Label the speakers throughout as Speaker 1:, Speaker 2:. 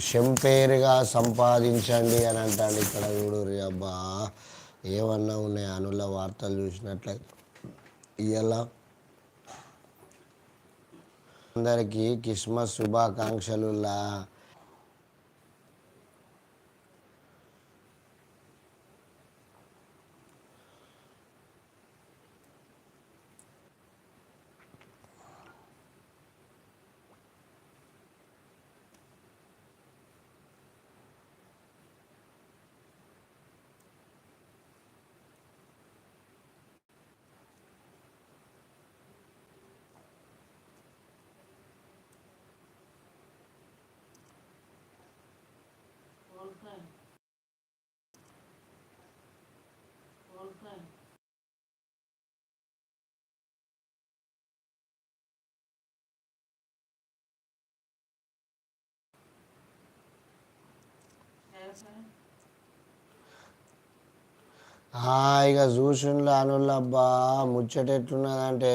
Speaker 1: షెంపేరుగా సంపాదించండి అని అంటాడు ఇక్కడ చూడు రే అబ్బా. ఏమన్నా ఉన్నాయి? అనుల వార్తలు చూసినట్లయితే ఇవాళ అందరికీ క్రిస్మస్ శుభాకాంక్షలులా లా హాయిగా చూసిండ్లు అనుల ముచ్చట ఎట్లున్నదంటే.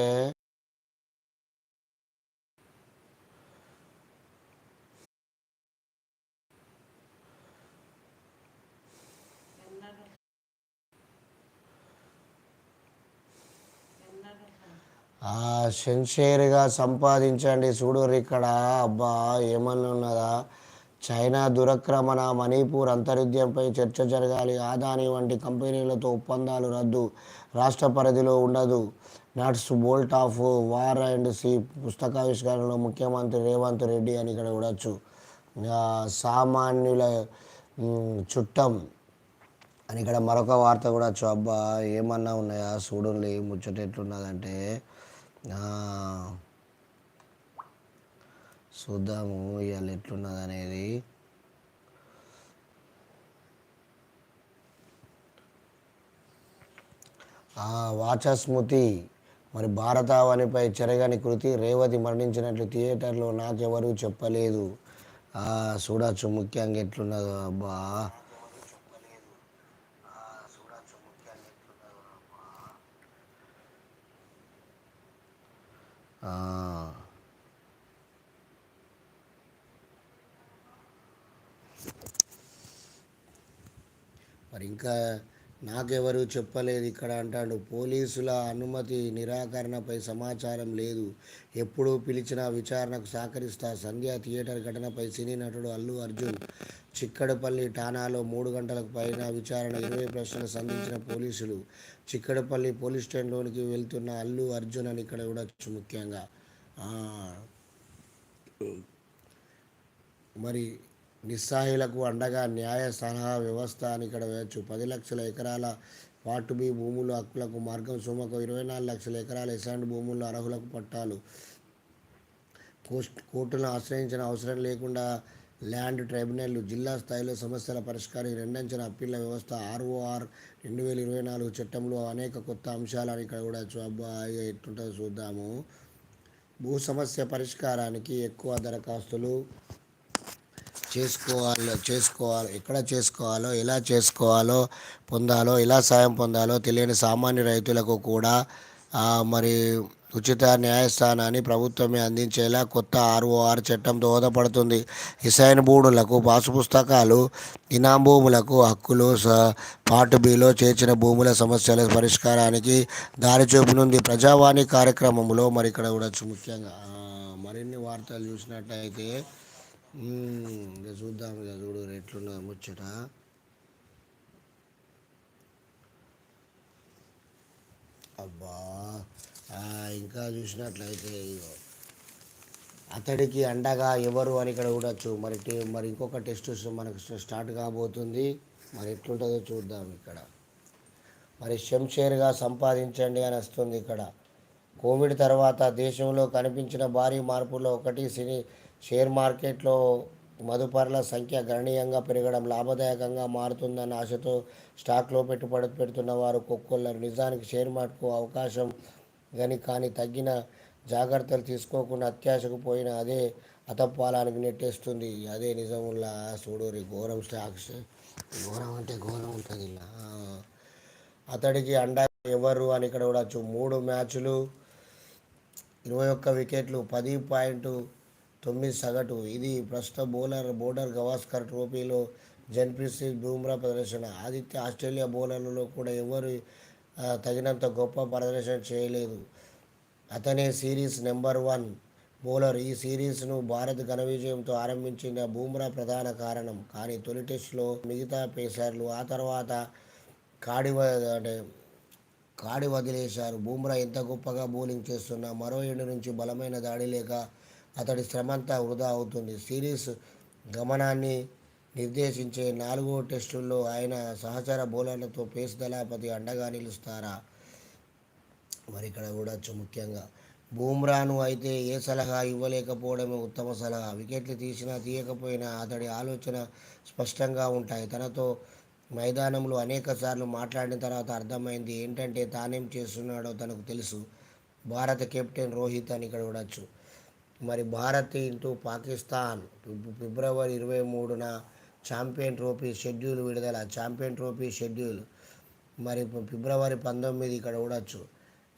Speaker 1: సెన్షియర్గా సంపాదించండి చూడరు ఇక్కడ. అబ్బా ఏమన్నా ఉన్నదా? చైనా దురక్రమణ మణిపూర్ అంతరిద్యంపై చర్చ జరగాలి ఆదాని వంటి కంపెనీలతో ఒప్పందాలు రద్దు రాష్ట్ర పరిధిలో ఉండదు. Nuts bolts of war and C పుస్తకావిష్కరణలో ముఖ్యమంత్రి రేవంత్ రెడ్డి అని ఇక్కడ చూడొచ్చు సామాన్యుల చుట్టం అని ఇక్కడ మరొక వార్త కూడా వచ్చు అబ్బా ఏమన్నా ఉన్నాయా? చూడండి ముచ్చట ఎట్లున్నదంటే ఆ, చూద్దాము ఇవాళ ఎట్లున్నది అనేది వాచస్మృతి మరి భారతావనిపై చెరగని కృతి రేవతి మరణించినట్లు థియేటర్లో నాకెవరూ చెప్పలేదు చూడచ్చు చూడొచ్చు ముఖ్యంగా ఎట్లున్నదో అబ్బా ఆ. మరి ఇంకా నాకెవరు చెప్పలేదు ఇక్కడ అంటాడు. పోలీసుల అనుమతి నిరాకరణపై సమాచారం లేదు. ఎప్పుడు పిలిచినా విచారణకు సహకరిస్తా సంధ్య థియేటర్ ఘటనపై సినీ నటుడు అల్లు అర్జున్ చిక్కడపల్లి ఠాణాలో మూడు గంటలకు పైన విచారణ ఇరవై ప్రశ్నలు సంధించిన పోలీసులు చిక్కడపల్లి పోలీస్ స్టేషన్లోనికి వెళ్తున్న అల్లు అర్జున్ అని ఇక్కడ చూడొచ్చు ముఖ్యంగా. మరి నిస్సాయులకు అండగా న్యాయ సలహా వ్యవస్థ అని ఇక్కడ వేయచ్చు. పది లక్షల ఎకరాల పార్ట్ బి భూములు హక్కులకు మార్గం సుమకు ఇరవై నాలుగు లక్షల ఎకరాల ఎసాండ్ భూములు అర్హులకు పట్టాలు. కోస్ట్ కోర్టును ఆశ్రయించిన అవసరం లేకుండా ల్యాండ్ ట్రైబ్యునల్ జిల్లా స్థాయిలో సమస్యల పరిష్కారం రెండంచెల అప్పీళ్ళ వ్యవస్థ ఆర్ఓఆర్ రెండు వేల ఇరవై నాలుగు చట్టంలో అనేక కొత్త అంశాలని ఇక్కడ కూడా అబ్బా ఎట్టుంటుందో చూద్దాము. భూ సమస్య పరిష్కారానికి ఎక్కువ దరఖాస్తులు చేసుకోవాలో చేసుకోవాలి ఎక్కడ చేసుకోవాలో ఎలా చేసుకోవాలో పొందాలో ఎలా సాయం పొందాలో తెలియని సామాన్య రైతులకు కూడా మరి ఉచిత న్యాయస్థానాన్ని ప్రభుత్వమే అందించేలా కొత్త ఆర్ఓఆర్ చట్టం దోహదపడుతుంది. ఇసైన్ భూములకు పాసు పుస్తకాలు ఇనాం భూములకు హక్కులు స పార్ట్ బిలో చేర్చిన భూముల సమస్యల పరిష్కారానికి దారి చూపనుంది. ప్రజావాణి కార్యక్రమంలో మరి ఇక్కడ కూడా ముఖ్యంగా మరిన్ని వార్తలు చూసినట్టయితే ఇక చూద్దాం ఇక చూడు ఎట్లున్నా ముచ్చట. అబ్బా ఇంకా చూసినట్లయితే ఇగో. అతడికి అండగా ఎవరు అని ఇక్కడ చూడొచ్చు. మరి టే- మరి ఇంకొక టెస్ట్ మనకు స్టార్ట్ కాబోతుంది. మరి ఎట్లుంటుందో చూద్దాం ఇక్కడ. మరి శంషేర్గా సంపాదించండి అని వస్తుంది ఇక్కడ. కోవిడ్ తర్వాత దేశంలో కనిపించిన భారీ మార్పుల్లో ఒకటి సినీ షేర్ మార్కెట్లో మదుపర్ల సంఖ్య గణనీయంగా పెరగడం లాభదాయకంగా మారుతుందన్న ఆశతో స్టాక్లో పెట్టుబడి పెడుతున్న వారు కొక్కొల్లరు నిజానికి షేర్ మార్కెట్కు అవకాశం గని కానీ తగ్గిన జాగ్రత్తలు తీసుకోకుండా అత్యాశకు పోయిన అదే అతపాలానికి నెట్టేస్తుంది. అదే నిజముల్లా చూడూరి ఘోరం స్టాక్స్. ఘోరం అంటే ఘోరం ఉంటుంది ఇలా. అతడికి అండ ఎవరు అని ఇక్కడ చూడవచ్చు మూడు మ్యాచ్లు ఇరవై ఒక్క వికెట్లు పది పాయింట్ తొమ్మిది సగటు. ఇది ప్రస్తుత బౌలర్ బోర్డర్ గవాస్కర్ ట్రోఫీలో జన్ప్రీత్ బూమ్రా ప్రదర్శన. ఆదిత్య ఆస్ట్రేలియా బౌలర్లలో కూడా ఎవరు తగినంత గొప్ప ప్రదర్శన చేయలేదు. అతనే సిరీస్ నెంబర్ వన్ బౌలర్. ఈ సిరీస్ను భారత్ ఘన విజయంతో ఆరంభించిన బూమ్రా ప్రధాన కారణం. కానీ తొలి టెస్టులో మిగతా పేసర్లు ఆ తర్వాత కాడి అంటే కాడి వదిలేశారు. బూమ్రా ఎంత గొప్పగా బౌలింగ్ చేస్తున్నా మరో ఎండు నుంచి బలమైన దాడి లేక అతడి శ్రమంతా వృధా అవుతుంది. సిరీస్ గమనాన్ని నిర్దేశించే నాలుగో టెస్టుల్లో ఆయన సహచర బౌలర్లతో పేస్ దళాపతి అండగా నిలుస్తారా? మరి ఇక్కడ చూడొచ్చు ముఖ్యంగా. బూమ్రాను అయితే ఏ సలహా ఇవ్వలేకపోవడమే ఉత్తమ సలహా. వికెట్లు తీసినా తీయకపోయినా అతడి ఆలోచన స్పష్టంగా ఉంటాయి. తనతో మైదానంలో అనేక సార్లు మాట్లాడిన తర్వాత అర్థమైంది. ఏంటంటే తానేం చేస్తున్నాడో తనకు తెలుసు. భారత కెప్టెన్ రోహిత్ అని ఇక్కడ చూడొచ్చు. మరి భారత్ ఇంటూ పాకిస్తాన్ ఫిబ్రవరి ఇరవై మూడున ఛాంపియన్ ట్రోఫీ షెడ్యూల్ విడుదల. Champion trophy schedule. మరి ఫిబ్రవరి పంతొమ్మిది ఇక్కడ చూడొచ్చు.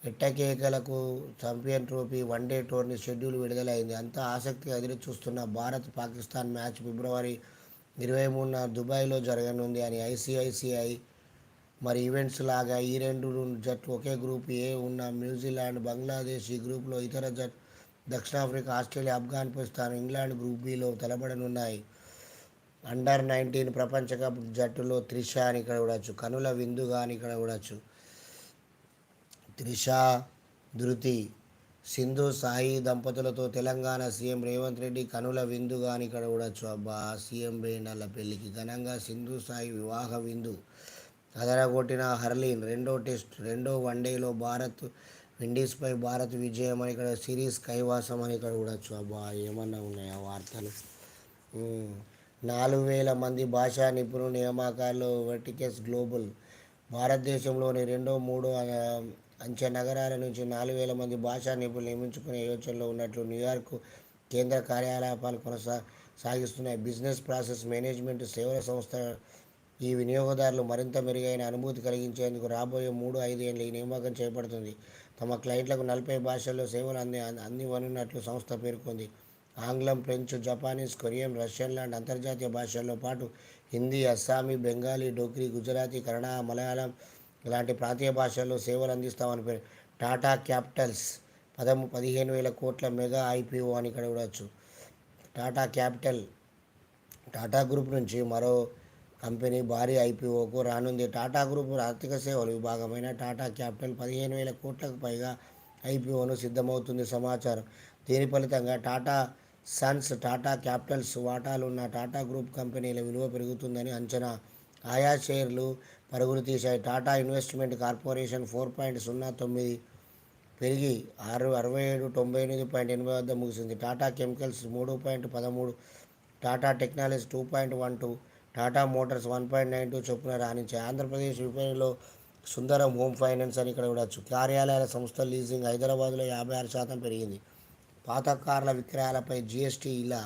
Speaker 1: ఎట్టకేకలకు champion trophy one day tourney schedule విడుదలైంది. అంతా ఆసక్తిగా ఎదురు చూస్తున్న భారత్ పాకిస్తాన్ మ్యాచ్ ఫిబ్రవరి ఇరవై మూడున దుబాయ్లో జరగనుంది అని ఐసిఐసిఐ మరి ఈవెంట్స్ లాగా ఈ రెండు జట్లు ఒకే గ్రూప్ ఏ ఉన్న న్యూజిలాండ్ బంగ్లాదేశ్ ఈ గ్రూప్లో ఇతర జట్ దక్షిణాఫ్రికా ఆస్ట్రేలియా ఆఫ్ఘనిస్తాన్ ఇంగ్లాండ్ గ్రూప్ బిలో తలబడనున్నాయి. అండర్ నైన్టీన్ ప్రపంచ కప్ జట్టులో త్రిష అని ఇక్కడ చూడవచ్చు కనుల విందుగా అని ఇక్కడ చూడవచ్చు త్రిష ధృతి సింధు సాయి దంపతులతో తెలంగాణ సీఎం రేవంత్ రెడ్డి కనుల విందుగా అని ఇక్కడ చూడవచ్చు అబ్బా సీఎం బేండాల పెళ్ళికి ఘనంగా సింధు సాయి వివాహ విందు. అదరగొట్టిన హర్లీన్ రెండో టెస్ట్ రెండో వన్డేలో భారత్ విండీస్పై భారత్ విజయం అని ఇక్కడ సిరీస్ కైవాసం అని ఇక్కడ కూడా అబ్బా ఏమన్నా ఉన్నాయా వార్తలు? నాలుగు వేల మంది భాషా నిపుణుల నియామకాలు వర్టికెస్ గ్లోబల్. భారతదేశంలోని రెండో మూడో అంచె నగరాల నుంచి నాలుగు వేల మంది భాషా నిపుణులు నియమించుకునే యోచనలో ఉన్నట్లు న్యూయార్క్ కేంద్ర కార్యాలయాలు కొనసా సాగిస్తున్నాయి. బిజినెస్ ప్రాసెస్ మేనేజ్మెంట్ సేవల సంస్థ ఈ వినియోగదారులు మరింత మెరుగైన అనుభూతి కలిగించేందుకు రాబోయే మూడు ఐదు ఏళ్ళు ఈ నియామకం చేపడుతుంది. తమ క్లయింట్లకు నలభై భాషల్లో సేవలు అంది అందివనున్నట్లు సంస్థ పేర్కొంది. ఆంగ్లం ఫ్రెంచ్ జపానీస్ కొరియన్ రష్యన్ లాంటి అంతర్జాతీయ భాషల్లో పాటు హిందీ అస్సామీ బెంగాలీ డోగ్రీ గుజరాతీ కన్నడ మలయాళం ఇలాంటి ప్రాంతీయ భాషల్లో సేవలు అందిస్తామని పేరు. టాటా క్యాపిటల్స్ పదము పదిహేను వేల కోట్ల మెగా ఐపీఓ అని ఇక్కడ చూడవచ్చు. టాటా క్యాపిటల్ టాటా గ్రూప్ నుంచి మరో కంపెనీ భారీ ఐపీఓకు రానుంది. టాటా గ్రూప్ ఆర్థిక సేవల విభాగమైన టాటా క్యాపిటల్ పదిహేను వేల కోట్లకు పైగా ఐపీఓను సిద్ధమవుతుంది సమాచారం. దీని ఫలితంగా టాటా సన్స్ టాటా క్యాపిటల్స్ వాటాలున్న టాటా గ్రూప్ కంపెనీల విలువ పెరుగుతుందని అంచనా. ఆయా షేర్లు పరుగులు తీశాయి. Tata investment corporation four point సున్నా తొమ్మిది పెరిగి ఆరు అరవై ఏడు తొంభై ఎనిమిది పాయింట్ ఎనభై వద్ద ముగిసింది. టాటా కెమికల్స్ మూడు పాయింట్ పదమూడు Tata technology two point one two Tata motors one point nine two చొప్పున రాణించాయి. ఆంధ్రప్రదేశ్ విపణిలో సుందరం హోమ్ ఫైనాన్స్ అని ఇక్కడ ఉండొచ్చు కార్యాలయాల సంస్థ లీజింగ్ హైదరాబాద్లో యాభై ఆరు శాతం పెరిగింది. పాత కార్ల విక్రయాలపై జిఎస్టీ ఇలా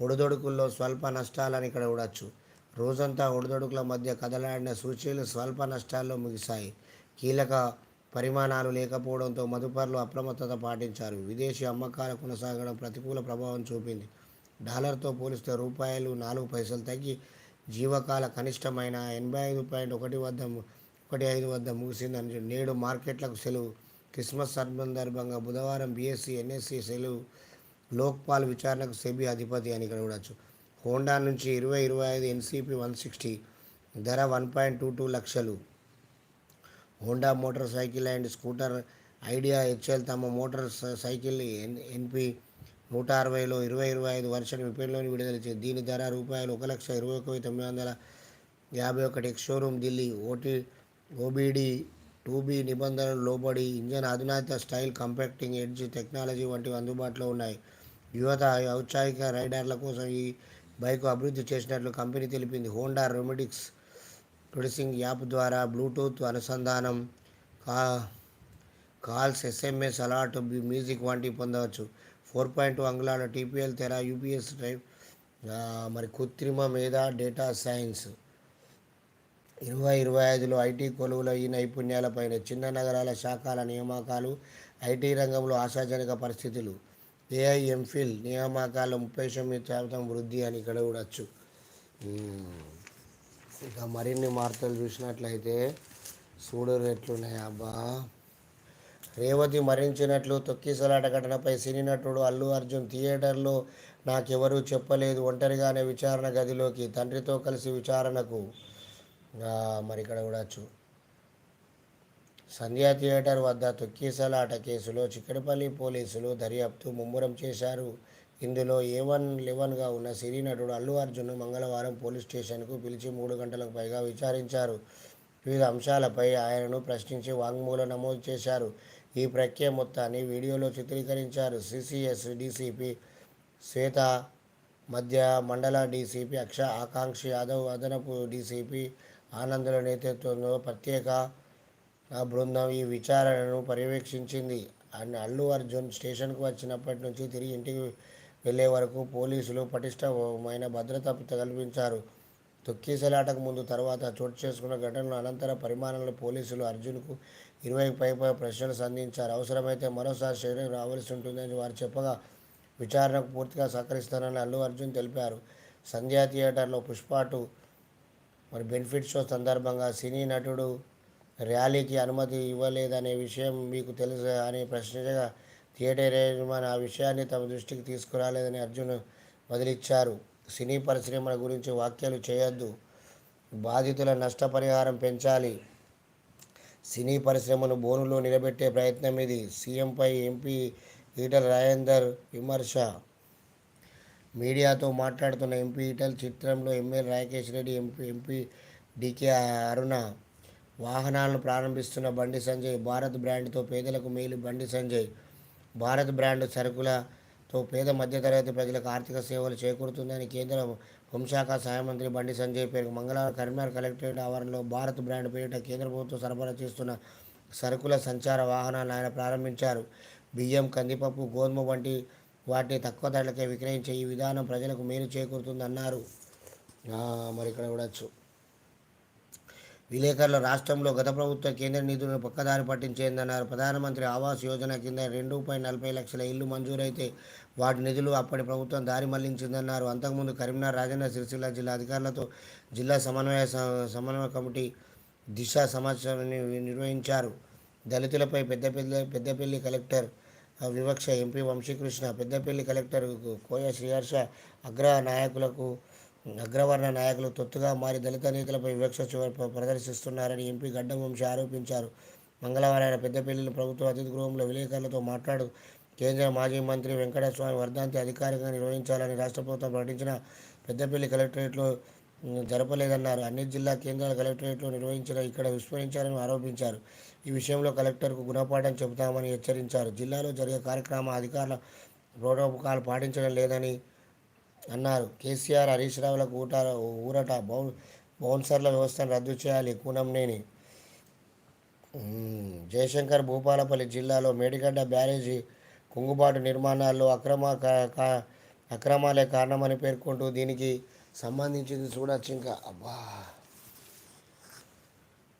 Speaker 1: ఒడిదొడుకుల్లో స్వల్ప నష్టాలని ఇక్కడ చూడవచ్చు రోజంతా ఒడిదొడుకుల మధ్య కదలాడిన సూచీలు స్వల్ప నష్టాల్లో ముగిశాయి. కీలక పరిమాణాలు లేకపోవడంతో మదుపర్లు అప్రమత్తత పాటించారు. విదేశీ అమ్మకాలు కొనసాగడం ప్రతికూల ప్రభావం చూపింది. డాలర్తో పోలిస్తే రూపాయలు నాలుగు పైసలు తగ్గి జీవకాల కనిష్టమైన ఎనభై ఐదు పాయింట్ ఒకటి వద్ద ఒకటి ఐదు వద్ద ముగిసిందని నేడు మార్కెట్లకు సెలవు. క్రిస్మస్ సందర్భంగా బుధవారం బీఎస్సీ ఎన్ఎస్సీ సెలవు. లోక్పాల్ విచారణకు సెబీ అధిపతి అని ఇక్కడ చూడవచ్చు హోండా నుంచి ఇరవై ఇరవై ఐదు ఎన్సీపీ వన్ సిక్స్టీ ధర వన్ పాయింట్ టూ టూ లక్షలు. Honda motor cycle and scooter idea హెచ్ఎల్ తమ మోటార్ సైకిల్ ఎన్ ఎన్పి నూట అరవైలో ఇరవై ఇరవై ఐదు వర్షం విపణిలోని విడుదల చేసింది దీని ధర రూపాయలు ఒక లక్ష ఇరవై ఒక తొమ్మిది వందల యాభై ఒకటి showroom Delhi OT OBD two B నిబంధనలు లోబడి ఇంజన్ అధునాత స్టైల్ కంపాక్టింగ్ ఎడ్జ్ టెక్నాలజీ వంటివి అందుబాటులో ఉన్నాయి. యువత ఔత్సాహిక రైడర్ల కోసం ఈ బైక్ అభివృద్ధి చేసినట్లు కంపెనీ తెలిపింది. హోండా రొమెటిక్స్ ప్రొడ్యూసింగ్ యాప్ ద్వారా బ్లూటూత్ అనుసంధానం కా కాల్స్ ఎస్ఎంఎస్ అలాట్ మ్యూజిక్ వంటివి పొందవచ్చు. ఫోర్ పాయింట్ అంగుళాల టీపీఎల్ తెర యూపీఎస్ డ్రైవ్ మరి కృత్రిమ మీద డేటా సైన్స్. ఇరవై ఇరవై ఐదులో ఐటీ కొలువుల ఈ నైపుణ్యాలపైన చిన్న నగరాల శాఖల నియామకాలు ఐటీ రంగంలో ఆశాజనక పరిస్థితులు. ఏఐ ఎంఫిల్ నియామకాల ముప్పై శాతం వృద్ధి అని ఇక్కడ చూడొచ్చు ఇంకా మరిన్ని వార్తలు చూసినట్లయితే చూడరు ఎట్లున్నాయి అబ్బా. రేవతి మరణించినట్లు తొక్కిసలాట ఘటనపై సినీ నటుడు అల్లు అర్జున్ థియేటర్లో నాకెవరూ చెప్పలేదు. ఒంటరిగానే విచారణ గదిలోకి తండ్రితో కలిసి విచారణకు. మరి ఇక్కడ చూడొచ్చు సంధ్యా థియేటర్ వద్ద తొక్కిసలాట కేసులో చిక్కడపల్లి పోలీసులు దర్యాప్తు ముమ్మరం చేశారు. ఇందులో ఏ వన్ లెవెన్గా ఉన్న సినీ నటుడు అల్లు అర్జున్ను మంగళవారం పోలీస్ స్టేషన్కు పిలిచి మూడు గంటలకు పైగా విచారించారు. వివిధ అంశాలపై ఆయనను ప్రశ్నించి వాంగ్మూలం నమోదు చేశారు. ఈ ప్రక్రియ మొత్తాన్ని వీడియోలో చిత్రీకరించారు. సిసిఎస్ డీసీపీ శ్వేత మధ్య మండల డీసీపీ అక్ష ఆకాంక్షి యాదవ్ అదనపు డీసీపీ ఆనందుల నేతృత్వంలో ప్రత్యేక బృందం ఈ విచారణను పర్యవేక్షించింది. అండ్ అల్లు అర్జున్ స్టేషన్కు వచ్చినప్పటి నుంచి తిరిగి ఇంటికి వెళ్ళే వరకు పోలీసులు పటిష్టమైన భద్రత కల్పించారు. తొక్కిసలాటకు ముందు తర్వాత చోటు చేసుకున్న ఘటనలో అనంతర పరిమాణంలో పోలీసులు అర్జున్కు ఇరవై పై పై ప్రశ్నలు సంధించారు. అవసరమైతే మరోసారి శరీరం రావాల్సి ఉంటుందని వారు చెప్పగా విచారణకు పూర్తిగా సహకరిస్తానని అల్లు అర్జున్ తెలిపారు. సంధ్యా థియేటర్లో పుష్పాటు మరి బెనిఫిట్ షో సందర్భంగా సినీ నటుడు ర్యాలీకి అనుమతి ఇవ్వలేదనే విషయం మీకు తెలుసు అని ప్రశ్నించగా థియేటర్ యజమాని ఆ విషయాన్ని తమ దృష్టికి తీసుకురాలేదని అర్జున్ బదిలిచ్చారు సినీ పరిశ్రమల గురించి వ్యాఖ్యలు చేయొద్దు. బాధితుల నష్టపరిహారం పెంచాలి. సినీ పరిశ్రమను బోనులో నిలబెట్టే ప్రయత్నం ఇది. సీఎంపై ఎంపీ ఈటల రాజేందర్ విమర్శ. మీడియాతో మాట్లాడుతున్న ఎంపీ ఈటల్ చిత్రంలో MLA Rakesh Reddy MP MP DK Aruna. వాహనాలను ప్రారంభిస్తున్న బండి సంజయ్ భారత్ బ్రాండ్తో పేదలకు మేలు బండి సంజయ్. భారత్ బ్రాండ్ సరుకుల పేద మధ్యతరగతి ప్రజలకు ఆర్థిక సేవలు చేకూరుతుందని కేంద్ర హోంశాఖ సహాయ మంత్రి బండి సంజయ్ పేరు మంగళవారం కరీంనగర్ కలెక్టరేట్ ఆవరణలో భారత్ బ్రాండ్ పేరిట కేంద్ర ప్రభుత్వం సరఫరా చేస్తున్న సరుకుల సంచార వాహనాలను ఆయన ప్రారంభించారు. బియ్యం కందిపప్పు గోధుమ వంటి వాటిని తక్కువ ధరలకే విక్రయించే ఈ విధానం ప్రజలకు మేలు చేకూరుతుందన్నారు. మరి ఇక్కడ చూడొచ్చు విలేకరుల రాష్ట్రంలో గత ప్రభుత్వ కేంద్ర నిధులను పక్కదారి పట్టించేందన్నారు. ప్రధానమంత్రి ఆవాస్ యోజన కింద రెండు పాయింట్ నలభై లక్షల ఇల్లు మంజూరైతే వాటి నిధులు అప్పటి ప్రభుత్వం దారి మళ్ళించిందన్నారు. అంతకుముందు కరీంనగర్ రాజన్న సిరిసిల్ల జిల్లా అధికారులతో జిల్లా సమన్వయ స- సమన్వయ కమిటీ దిశ సమాచారాన్ని నిర్వహించారు. దళితులపై పెద్దపల్లి పెద్దపల్లి కలెక్టర్ వివక్ష ఎంపీ వంశీకృష్ణ పెద్దపల్లి కలెక్టర్ కోయ శ్రీహర్ష అగ్ర నాయకులకు అగ్రవర్ణ నాయకులు తొత్తుగా మారి దళిత నేతలపై వివక్ష చూ- ప్రదర్శిస్తున్నారని ఎంపీ గడ్డం వంశీ ఆరోపించారు. మంగళవారం ఆయన పెద్దపల్లిలో ప్రభుత్వ అతిథి గృహంలో విలేకరులతో మాట్లాడు కేంద్ర మాజీ మంత్రి వెంకటస్వామి వర్ధంతి అధికారికంగా నిర్వహించాలని రాష్ట్ర ప్రభుత్వం ప్రకటించిన పెద్దపల్లి కలెక్టరేట్లో జరపలేదన్నారు. అన్ని జిల్లా కేంద్రాల కలెక్టరేట్లో నిర్వహించిన ఇక్కడ విస్మరించారని ఆరోపించారు. ఈ విషయంలో కలెక్టర్కు గుణపాఠం చెబుతామని హెచ్చరించారు. జిల్లాలో జరిగే కార్యక్రమ అధికారుల ప్రోటోకాల్ పాటించడం లేదని అన్నారు. కేసీఆర్ హరీష్ రావులకు ఊట ఊరట బౌ బౌన్సర్ల వ్యవస్థను రద్దు చేయాలి. కూనంనేని జయశంకర్ భూపాలపల్లి జిల్లాలో మేడిగడ్డ బ్యారేజీ కుంగుబాటు నిర్మాణాల్లో అక్రమ కా- కా- అక్రమాలే కారణమని పేర్కొంటూ దీనికి సంబంధించింది చూడొచ్చు ఇంకా అబ్బా!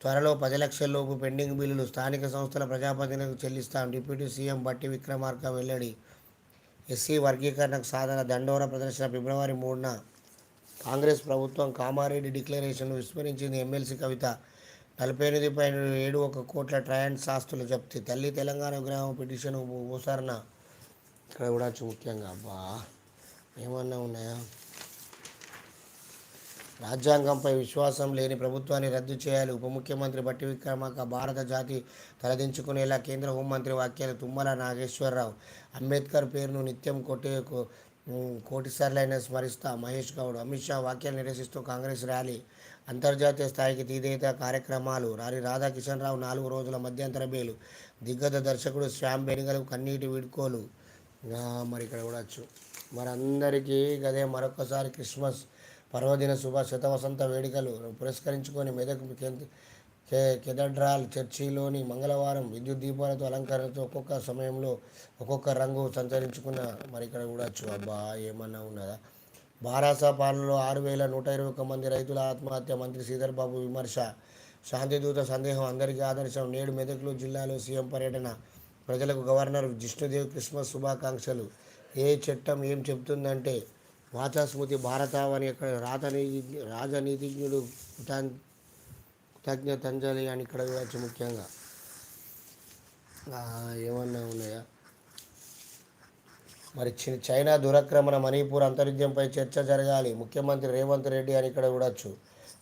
Speaker 1: త్వరలో పది లక్షల లోపు పెండింగ్ బిల్లులు స్థానిక సంస్థల ప్రజాప్రతినిధులకు చెల్లిస్తాం. డిప్యూటీ సీఎం బట్టి విక్రమార్క వెల్లడి. ఎస్సీ వర్గీకరణకు సాధన దండోర ప్రదర్శన ఫిబ్రవరి మూడున కాంగ్రెస్ ప్రభుత్వం కామారెడ్డి డిక్లరేషన్ను విస్మరించింది ఎమ్మెల్సీ కవిత. నలభై ఎనిమిది పాయింట్ ఏడు ఒక కోట్ల ట్రయంట్స్ ఆస్తుల జప్తి. తల్లి తెలంగాణ గ్రామం పిటిషన్ ఉపసరణ ఇక్కడ కూడా ముఖ్యంగా అబ్బా ఏమన్నా ఉన్నాయా? రాజ్యాంగంపై విశ్వాసం లేని ప్రభుత్వాన్ని రద్దు చేయాలి. ఉప ముఖ్యమంత్రి బట్టి విక్రమార్క భారత జాతి తలదించుకునేలా కేంద్ర హోంమంత్రి వ్యాఖ్యలు తుమ్మల నాగేశ్వరరావు. అంబేద్కర్ పేరును నిత్యం కొట్టే కో- కోటిసార్లైనా స్మరిస్తా మహేష్ గౌడ్. అమిత్ షా వ్యాఖ్యలు నిరసిస్తూ కాంగ్రెస్ ర్యాలీ. అంతర్జాతీయ స్థాయికి తీదేత కార్యక్రమాలు. రారి రాధాకిషన్ రావు నాలుగు రోజుల మధ్యంతర బేలు. దిగ్గజ దర్శకుడు శ్యామ్ బెనిగలు కన్నీటి వీడ్కోలు. మరి ఇక్కడ చూడొచ్చు మరి అందరికీ గదే మరొకసారి క్రిస్మస్ పర్వదిన శుభ శతవసంత వేడుకలు పురస్కరించుకొని మెదక్ కేంద్ర కే కెథడ్రాల్ చర్చిలోని మంగళవారం విద్యుత్ దీపాలతో అలంకరణతో ఒక్కొక్క సమయంలో ఒక్కొక్క రంగు సంచరించుకున్న మరి ఇక్కడ చూడొచ్చు అబ్బా ఏమన్నా ఉన్నదా? బారాస పాలనలో ఆరు వేల నూట ఇరవై ఒక్క మంది రైతుల ఆత్మహత్య మంత్రి శ్రీధర్ బాబు విమర్శ. శాంతిదూత సందేహం అందరికీ ఆదర్శం. నేడు మెదక్లో జిల్లాలో సీఎం పర్యటన. ప్రజలకు గవర్నర్ జిష్ణుదేవ్ క్రిస్మస్ శుభాకాంక్షలు. ఏ చట్టం ఏం చెప్తుందంటే వాచాస్మృతి భారతావని ఇక్కడ రాతనీతి రాజనీతిజ్ఞుడు తజ్ఞ కృతజ్ఞతంజలి అని ఇక్కడ వచ్చి ముఖ్యంగా. ఏమన్నా ఉన్నాయా? మరి చైనా దురక్రమణ మణిపూర్ అంతరిద్యంపై చర్చ జరగాలి. ముఖ్యమంత్రి రేవంత్ రెడ్డి అని ఇక్కడ చూడొచ్చు.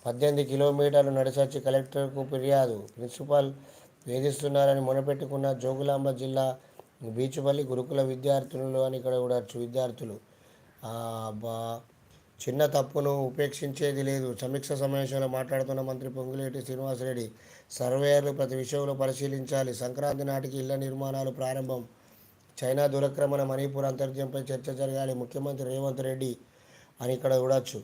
Speaker 1: పద్దెనిమిది కిలోమీటర్లు నడిచొచ్చి కలెక్టర్కు ఫిర్యాదు. ప్రిన్సిపాల్ వేధిస్తున్నారని మొనపెట్టుకున్న జోగులాంబ జిల్లా బీచుపల్లి గురుకుల విద్యార్థులు అని ఇక్కడ చూడొచ్చు విద్యార్థులు. బా చిన్న తప్పును ఉపేక్షించేది లేదు. సమీక్ష సమావేశంలో మాట్లాడుతున్న మంత్రి పొంగులేటి శ్రీనివాసరెడ్డి సర్వేయర్లు ప్రతి విషయంలో పరిశీలించాలి. సంక్రాంతి నాటికి ఇళ్ళ నిర్మాణాలు ప్రారంభం. చైనా దురక్రమణ మణిపూర్ అంతర్జంపై చర్చ జరగాలి. ముఖ్యమంత్రి రేవంత్ రెడ్డి అని ఇక్కడ చూడొచ్చు.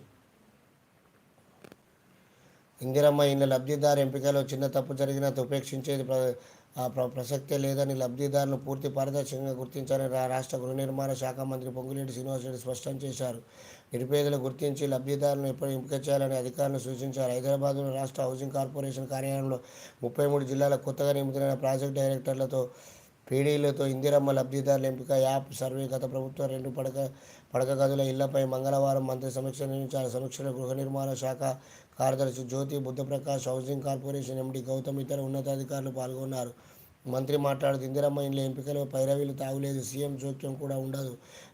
Speaker 1: ఇందిరమ్మ ఇన్న లబ్ధిదారు ఎంపికలో చిన్న తప్పు జరిగినంత ఉపేక్షించేది ప్ర ఆ ప్ర- ప్రసక్తే లేదని లబ్ధిదారులను పూర్తి పారదర్శకంగా గుర్తించాలని రాష్ట్ర గృహ నిర్మాణ శాఖ మంత్రి పొంగులేటి శ్రీనివాసరెడ్డి స్పష్టం చేశారు. నిరుపేదలు గుర్తించి లబ్ధిదారులను ఎప్పుడు ఎంపిక చేయాలని అధికారులు సూచించారు. హైదరాబాద్లో రాష్ట్ర హౌసింగ్ కార్పొరేషన్ కార్యాలయంలో ముప్పై మూడు జిల్లాల కొత్తగా నియమితులైన ప్రాజెక్ట్ డైరెక్టర్లతో పీడీలతో ఇందిరమ్మ లబ్ధిదారుల ఎంపిక యాప్ సర్వే గత ప్రభుత్వం రెండు పడక పడక గదుల ఇళ్ళపై మంగళవారం మంత్రి సమీక్ష నిర్మించారు సమీక్షలో గృహ నిర్మాణ శాఖ కార్యదర్శి Jyothi Buddhaprakash housing corporation MD Gautam ఇతర ఉన్నతాధికారులు పాల్గొన్నారు. మంత్రి మాట్లాడుతూ ఇందిరమ్మ ఇండ్ల ఎంపికలో పైరవీలు తాగులేదు. సీఎం జోక్యం కూడా ఉండదు.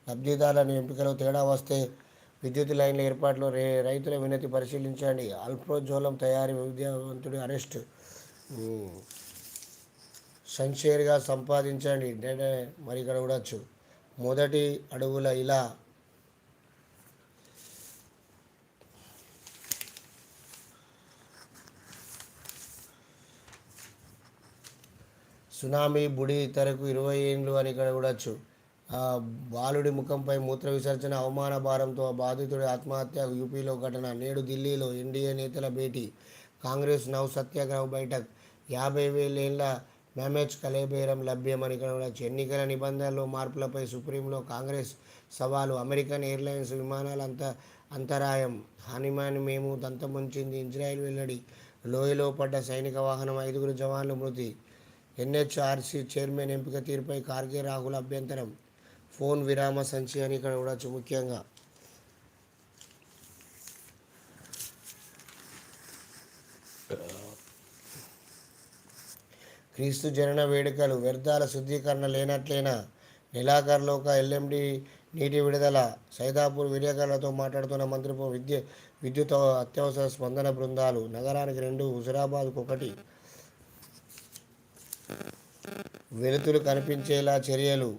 Speaker 1: లబ్ధిదారులను ఎంపికలో తేడా వస్తే విద్యుత్ లైన్ల ఏర్పాట్లో రే రైతుల వినతి పరిశీలించండి. అల్ప్రోజోలం తయారీ విద్యావంతుడి అరెస్ట్. సంషేర్గా సంపాదించండి. డేటా మరి ఇక్కడ చూడవచ్చు మొదటి అడుగుల ఇలా. సునామీ బుడి తెరకు ఇరవై ఏండ్లు అని ఇక్కడ చూడొచ్చు బాలుడి ముఖంపై మూత్ర విసర్జన అవమాన భారంతో బాధితుడి ఆత్మహత్య యూపీలో ఘటన నేడు ఢిల్లీలో ఎన్డీఏ నేతల భేటీ కాంగ్రెస్ నవ్ సత్యాగ్రహ బైఠక్. యాభై వేలేళ్ళ మ్యామేజ్ కలేబేరం లభ్యమని ఇక్కడ ఎన్నికల నిబంధనలు మార్పులపై సుప్రీంలో కాంగ్రెస్ సవాలు అమెరికన్ ఎయిర్లైన్స్ విమానాల అంత అంతరాయం. హానిమాన్ మేము దంతముంచింది. ఇజ్రాయెల్ వెల్లడి లోయలో పడ్డ సైనిక వాహనం ఐదుగురు జవాన్లు మృతి. ఎన్హెచ్ఆర్సీ చైర్మన్ ఎంపిక తీరుపై కార్గే రాహుల్ అభ్యంతరం. ఫోన్ విరామ సంచి అని ఇక్కడ చూడవచ్చు ముఖ్యంగా క్రీస్తు జనన వేడుకలు వ్యర్థాల శుద్ధీకరణ లేనట్లేనా నెలాఖరులోక ఎల్ఎండి నీటి విడుదల సైదాపూర్ విలేకరులతో మాట్లాడుతున్న మంత్రిపు విద్య విద్యుత్ అత్యవసర స్పందన బృందాలు నగరానికి రెండు హుజురాబాద్కు ఒకటి. వెలుతురు కనిపించేలా చర్యలు.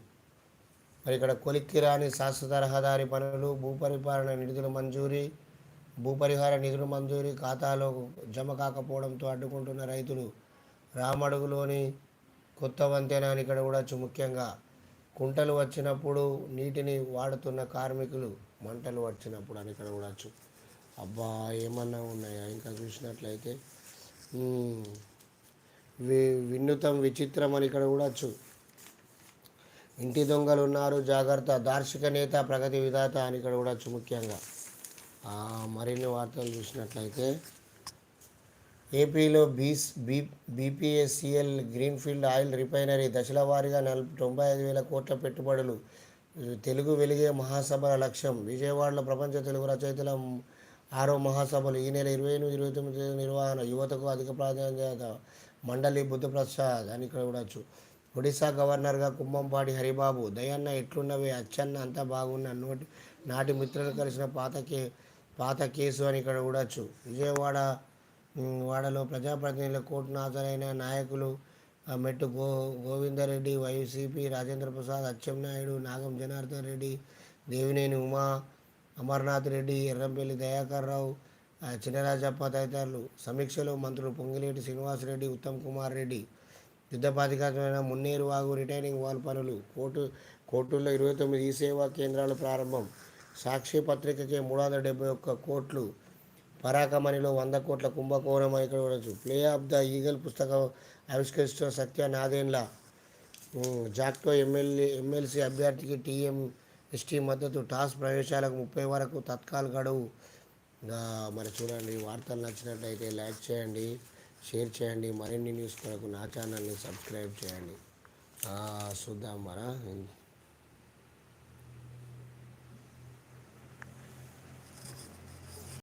Speaker 1: మరి ఇక్కడ కొలిక్కి రాని శాశ్వత రహదారి పనులు భూపరిపాలన నిధుల మంజూరీ భూపరిహార నిధుల మంజూరీ ఖాతాలో జమ కాకపోవడంతో అడ్డుకుంటున్న రైతులు రామడుగులోని కొత్త వంతెన అని ఇక్కడ కూడా ముఖ్యంగా కుంటలు వచ్చినప్పుడు నీటిని వాడుతున్న కార్మికులు మంటలు వచ్చినప్పుడు అని ఇక్కడ చూడొచ్చు అబ్బా ఏమన్నా ఉన్నాయా? ఇంకా చూసినట్లయితే వి వినూతం విచిత్రం అని ఇక్కడ చూడొచ్చు ఇంటి దొంగలు ఉన్నారు జాగ్రత్త దార్శిక నేత ప్రగతి విధాత అని ఇక్కడ చూడొచ్చు ముఖ్యంగా. మరిన్ని వార్తలు చూసినట్లయితే ఏపీలో బీస్ బీ బీపీఎస్సీఎల్ గ్రీన్ఫీల్డ్ ఆయిల్ రిఫైనరీ దశల వారీగా నలభై తొంభై ఐదు వేల కోట్ల పెట్టుబడులు. తెలుగు వెలిగే మహాసభల లక్ష్యం. విజయవాడలో ప్రపంచ తెలుగు రచయితల ఆరో మహాసభలు. ఈ నెల ఇరవై ఎనిమిది ఇరవై తొమ్మిది నిర్వహణ. యువతకు అధిక ప్రాధాన్యత. మండలి బుద్ధప్రసాద్ అని ఇక్కడ చూడొచ్చు ఒడిశా గవర్నర్గా కుంభంపాటి హరిబాబు. దయన్న ఎట్లున్నవి? అచ్చన్న అంతా బాగున్న. నోటి నాటి మిత్రులు కలిసిన పాత కే పాత కేసు అని ఇక్కడ చూడవచ్చు విజయవాడ వాడలో ప్రజాప్రతినిధుల కోర్టును హాజరైన నాయకులు మెట్టు గో గోవిందరెడ్డి వైసీపీ రాజేంద్ర ప్రసాద్ అచ్చెన్నాయుడు నాగం జనార్దన్ రెడ్డి దేవినేని ఉమా అమర్నాథ్ రెడ్డి ఎర్రంపల్లి దయాకర్ రావు చిన్నరాజప్ప చినరాజప్ప తదితరులు. సమీక్షలో మంత్రులు పొంగిలేటి శ్రీనివాసరెడ్డి ఉత్తమ్ కుమార్ రెడ్డి. యుద్ధపాధికారమైన మున్నేరు వాగు రిటైనింగ్ వాల్ పనులు. కోర్టు కోర్టుల్లో ఇరవై తొమ్మిది ఈ సేవా కేంద్రాలు ప్రారంభం. సాక్షి పత్రికకి మూడు వందల డెబ్బై ఒక్క కోట్లు పరాకమణిలో వంద కోట్ల కుంభకోణం ఇక్కడ చూడవచ్చు ప్లే ఆఫ్ ద ఈగల్ పుస్తకం ఆవిష్కరిస్తున్న Satya Nadella. JACTO MLA MLC అభ్యర్థికి టీఎం ఎస్టీ మద్దతు టాస్ ప్రవేశాలకు ముప్పై వరకు తత్కాల్ గడువు. మరి చూడండి వార్తలు నచ్చినట్లయితే లైక్ చేయండి షేర్ చేయండి మరిన్ని న్యూస్ కొరకు నా ఛానల్ని సబ్స్క్రైబ్ చేయండి. చూద్దాం మరా.